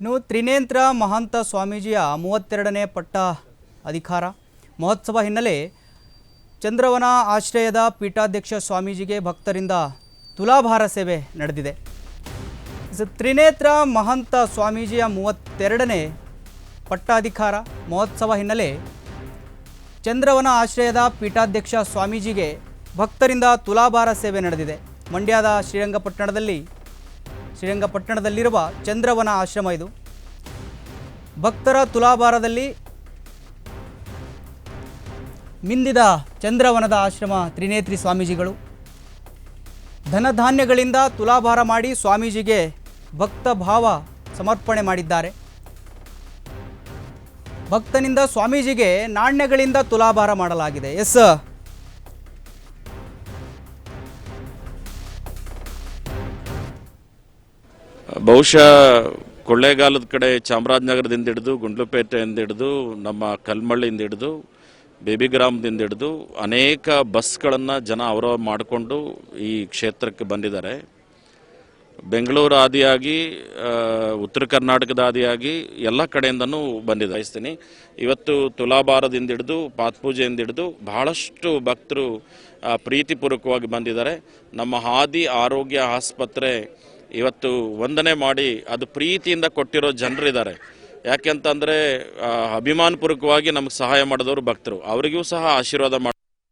ಇನ್ನು ತ್ರಿನೇತ್ರ ಮಹಾಂತ ಸ್ವಾಮೀಜಿಯ ಮೂವತ್ತೆರಡನೇ ಪಟ್ಟ ಅಧಿಕಾರ. ಮಹೋತ್ಸವ ಹಿನ್ನೆಲೆ ಚಂದ್ರವನ ಆಶ್ರಯದ ಪೀಠಾಧ್ಯಕ್ಷ ಸ್ವಾಮೀಜಿಗೆ ಭಕ್ತರಿಂದ ತುಲಾಭಾರ ಸೇವೆ ನಡೆದಿದೆ. ತ್ರಿನೇತ್ರ ಮಹಂತ ಸ್ವಾಮೀಜಿಯ ಮೂವತ್ತೆರಡನೇ ಪಟ್ಟಾಧಿಕಾರ. ಮಹೋತ್ಸವ ಹಿನ್ನೆಲೆ ಚಂದ್ರವನ ಆಶ್ರಯದ ಪೀಠಾಧ್ಯಕ್ಷ ಸ್ವಾಮೀಜಿಗೆ ಭಕ್ತರಿಂದ ತುಲಾಭಾರ ಸೇವೆ ನಡೆದಿದೆ. ಮಂಡ್ಯದ ಶ್ರೀರಂಗಪಟ್ಟಣದಲ್ಲಿ ಶ್ರೀರಂಗಪಟ್ಟಣದಲ್ಲಿರುವ ಚಂದ್ರವನ ಆಶ್ರಮ ಇದು. ಭಕ್ತರ ತುಲಾಭಾರದಲ್ಲಿ ಮಿಂದಿದ ಚಂದ್ರವನದ ಆಶ್ರಮ ತ್ರಿನೇತ್ರಿ ಸ್ವಾಮೀಜಿಗಳು. ಧನಧಾನ್ಯಗಳಿಂದ ತುಲಾಭಾರ ಮಾಡಿ ಸ್ವಾಮೀಜಿಗೆ ಭಕ್ತ ಭಾವ ಸಮರ್ಪಣೆ ಮಾಡಿದ್ದಾರೆ. ಭಕ್ತನಿಂದ ಸ್ವಾಮೀಜಿಗೆ ನಾಣ್ಯಗಳಿಂದ ತುಲಾಭಾರ ಮಾಡಲಾಗಿದೆ. ಎಸ್ ಬಹುಶಃ ಕೊಳ್ಳೇಗಾಲದ ಕಡೆ ಚಾಮರಾಜನಗರದಿಂದ ಹಿಡಿದು, ಗುಂಡ್ಲುಪೇಟೆಯಿಂದ ಹಿಡಿದು, ನಮ್ಮ ಕಲ್ಮಳ್ಳಿಯಿಂದ ಹಿಡಿದು ಬೇಬಿಗ್ರಾಮದಿಂದ ಹಿಡಿದು ಅನೇಕ ಬಸ್ಗಳನ್ನು ಜನ ಅವರ ಮಾಡಿಕೊಂಡು ಈ ಕ್ಷೇತ್ರಕ್ಕೆ ಬಂದಿದ್ದಾರೆ. ಬೆಂಗಳೂರು ಆದಿಯಾಗಿ ಉತ್ತರ ಕರ್ನಾಟಕದ ಆದಿಯಾಗಿ ಎಲ್ಲ ಕಡೆಯಿಂದನೂ ಬಂದಿದೆ. ಬಯಸ್ತೀನಿ. ಇವತ್ತು ತುಲಾಭಾರದಿಂದ ಹಿಡಿದು ಪಾತ್ಪೂಜೆಯಿಂದ ಹಿಡಿದು ಬಹಳಷ್ಟು ಭಕ್ತರು ಪ್ರೀತಿಪೂರ್ವಕವಾಗಿ ಬಂದಿದ್ದಾರೆ. ನಮ್ಮ ಹಾದಿ ಆರೋಗ್ಯ ಆಸ್ಪತ್ರೆ ಇವತ್ತು ವಂದನೆ ಮಾಡಿ ಅದು ಪ್ರೀತಿಯಿಂದ ಕೊಟ್ಟಿರೋ ಜನರಿದ್ದಾರೆ. ಯಾಕೆಂತಂದರೆ ಅಭಿಮಾನಪೂರ್ವಕವಾಗಿ ನಮಗೆ ಸಹಾಯ ಮಾಡಿದವರು ಭಕ್ತರು. ಅವರಿಗೂ ಸಹ ಆಶೀರ್ವಾದ